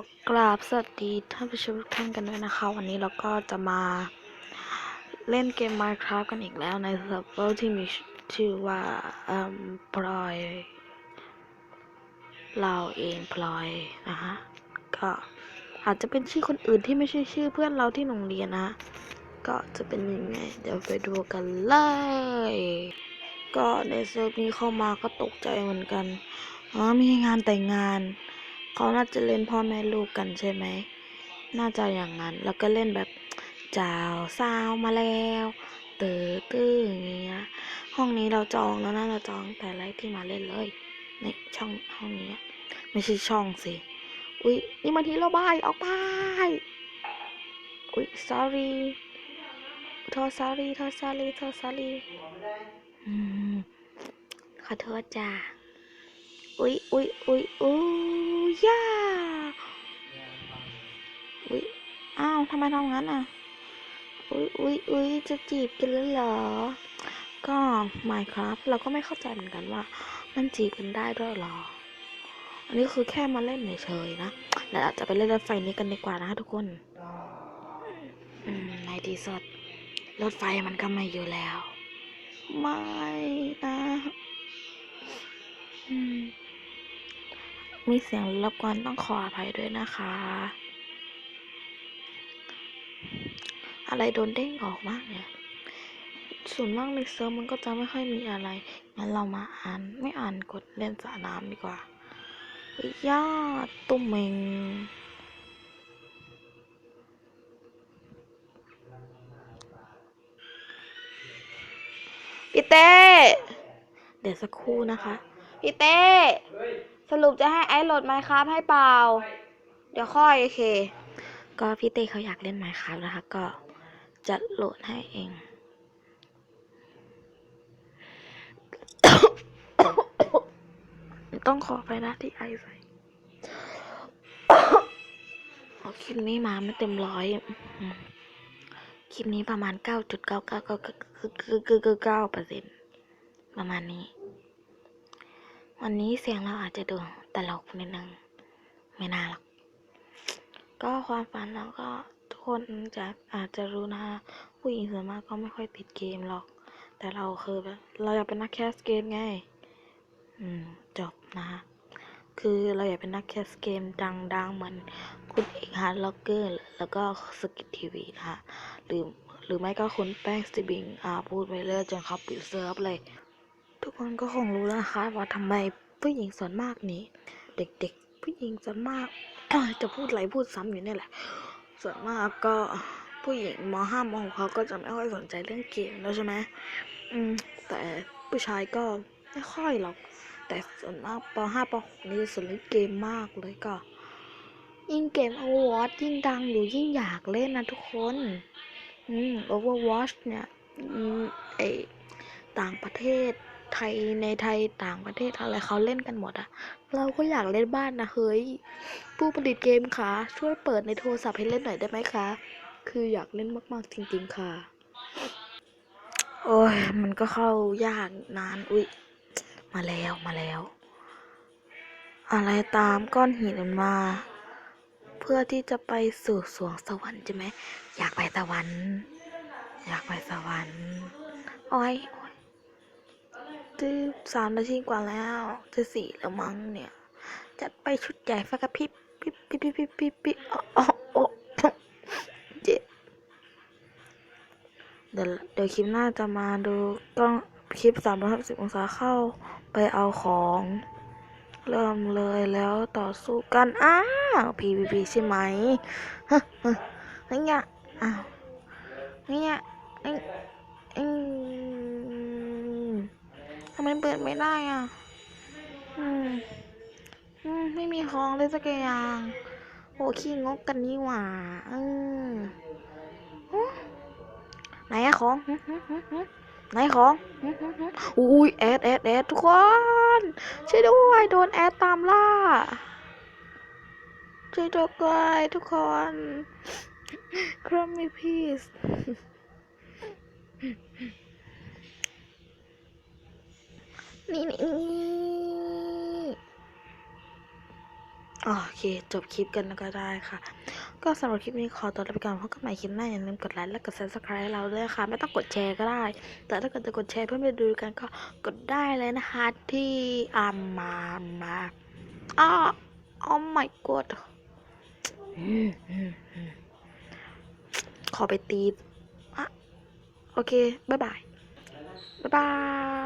อกราบสวัสดีท่านผู้ชมทุกท่านกันด้วยนะคะ วันนี้เราก็จะมาเล่นเกม Minecraft กันอีกแล้วในเซิร์ฟเวอร์ที่มีชื่อว่าเอ่มพลอย เราเองพลอยนะฮะก็อาจจะเป็นชื่อคนอื่นที่ไม่ใช่ชื่อเพื่อนเราที่โรงเรียนนะ ก็จะเป็นยังไง เดี๋ยวไปดูกันเลย ก็ในเซิร์ฟนี้เข้ามาก็ตกใจเหมือนกันอ๋อมีงานแต่งงาน เขาน่าจะเล่นพ่อแม่ลูกกันใช่ไหม น่าจะอย่างนั้น แล้วก็เล่นแบบจ้าสาวมาแล้วเตอตื้ออย่างเงี้ย ห้องนี้เราจองแล้วนะเราจองแต่ไรที่มาเล่นเลย ในช่องห้องนี้ ไม่ใช่ช่องสิ อุ๊ยนี่มาทีเราบายออกไป อุ๊ย sorry โทษ sorry โทษ sorry โทษ sorry อืมขอโทษจ้า อุ๊ยอุ๊ยอุ๊ยอุ๊ย ย่าอุ๊ยอ้าวทำไมทำงั้นอะ อุ๊ยอุ๊ยอุ๊ยจะจีบกันแล้วเหรอ ก็ Minecraft เราก็ไม่เข้าใจเหมือนกันว่า มันจีบกันได้ด้วยหรอ อันนี้คือแค่มาเล่นเฉยๆนะแล้วเราจะไปเล่นรถไฟนี้กันดีกว่านะทุกคนในที่สุดรถไฟมันก็ไม่อยู่แล้ว ไม่นะ อืม มีเสียงรบกวนต้องขออภัยด้วยนะคะ อะไรโดนเด้งออกมากเนี่ยส่วนมากในเซิร์ฟมันก็จะไม่ค่อยมีอะไร งั้นเรามาอ่านไม่อ่านกดเล่นสระน้ำดีกว่ายย่าตุ้มเมงพี่เต้ เดี๋ยวสักครู่นะคะ พี่เต้ สรุปจะให้ไอซ์โหลดไมครับให้เปล่า เดี๋ยวค่อยโอเค ก็พี่เต้เขาอยากเล่นไมครับนะคะ ก็จะโหลดให้เองต้องขอไปนะที่ไอใส่อ๋อคลิปนี้มาไม่เต็มร้อย คลิปนี้ประมาณเก้าจุดเก้าเก้าเก้าเก้าเก้าเปอร์เซ็นประมาณนี้ วันนี้เสียงเราอาจจะดูตลกนิดนึง ไม่น่าหรอก ก็ความฝันเราก็ทุกคนจะอาจจะรู้นะคะ ผู้หญิงส่วนมากก็ไม่ค่อยติดเกมหรอก แต่เราคือแบบเราอยากเป็นนักแคสเกมไง อืม จบนะฮะคือเราอยากเป็นนักแคสเกมดังๆเหมือนคุณเอกฮาร์ดล็อกเกอร์แล้วก็สกิททีวีนะฮะหรือหรือไม่ก็คุณแป้งสติบิงอ่าพูดไปเรื่อยจนเขาปิดเซิร์ฟเลย ทุกคนก็คงรู้แล้วนะคะว่าทำไมผู้หญิงส่วนมากนี้ เด็กๆ ผู้หญิงส่วนมาก จะพูดอะไรพูดซ้ำอยู่นี่แหละ ส่วนมากก็ผู้หญิงมห้ามหกเขาก็จะไม่ค่อยสนใจเรื่องเกมแล้วใช่ไหมอืมแต่ผู้ชายก็ไม่ค่อยหรอก แต่ส่วนมากปห้าปหกนี่จะสนเล่นเกมมากเลยก็ ยิ่งเกม Overwatch ยิ่งดังอยู่ยิ่งอยากเล่นนะทุกคน อืม Overwatch เนี่ยไอต่างประเทศ ไทยในไทยต่างประเทศอะไรเขาเล่นกันหมดอะเราก็อยากเล่นบ้านนะเฮ้ยผู้ผลิตเกมคะช่วยเปิดในโทรศัพท์ให้เล่นหน่อยได้ไหมคะ คืออยากเล่นมากๆจริง ๆค่ะ โอ้ยมันก็เข้ายากนานอุ๊ยมาแล้วมาแล้ว อะไรตามก้อนหินมา เพื่อที่จะไปสู่สวงสวรรค์ใช่ไหมอยากไปสวรรค์อยากไปสวรรค์อ้ยโอ้ย จะสามนาทีกว่าแล้ว จะสี่แล้วมั้งเนี่ย จัดไปชุดใหญ่ไฟกระพริบปิ๊บปิ๊บปิ๊บปิ๊บปิ๊บปิ๊บอ๋ออ๋ออ๋อเจ็บเดี๋ยวเดี๋ยวคลิปหน้าจะมาดูกล้องคลิปสามร้อยสิบองศาเข้าไปเอาของ เริ่มเลยแล้วต่อสู้กันอ้าว PVP ใช่ไหมฮะฮะนี่ไงอ้าวนี่ไงเอ็งเอ็ง ไมเปิดไม่ได้อะ อืม อืม ไม่มีของเลยสักอย่าง โอ้ขี้งกกันนี่หว่าอืมอืมไหนอะของไหนของอุ้ยแอดแอดแอดทุกคน ช่วยด้วยโดนแอดตามล่า ช่วยด้วยทุกคนครัมมี่พีสนี่ นี่นี่โอเค จบคลิปกันก็ได้ค่ะ ก็สำหรับคลิปนี้ขอตัวลาไปก่อนพบกันใหม่คลิปหน้าอย่าลืมกดไลค์และกด subscribe เราด้วยค่ะ ไม่ต้องกดแชร์ก็ได้ แต่ถ้าเกิดจะกดแชร์เพื่อไปดูกันก็กดได้เลยนะคะที่อามามาอ้า oh my god ขอไปตีอะโอเค บ๊ายบาย บ๊ายบาย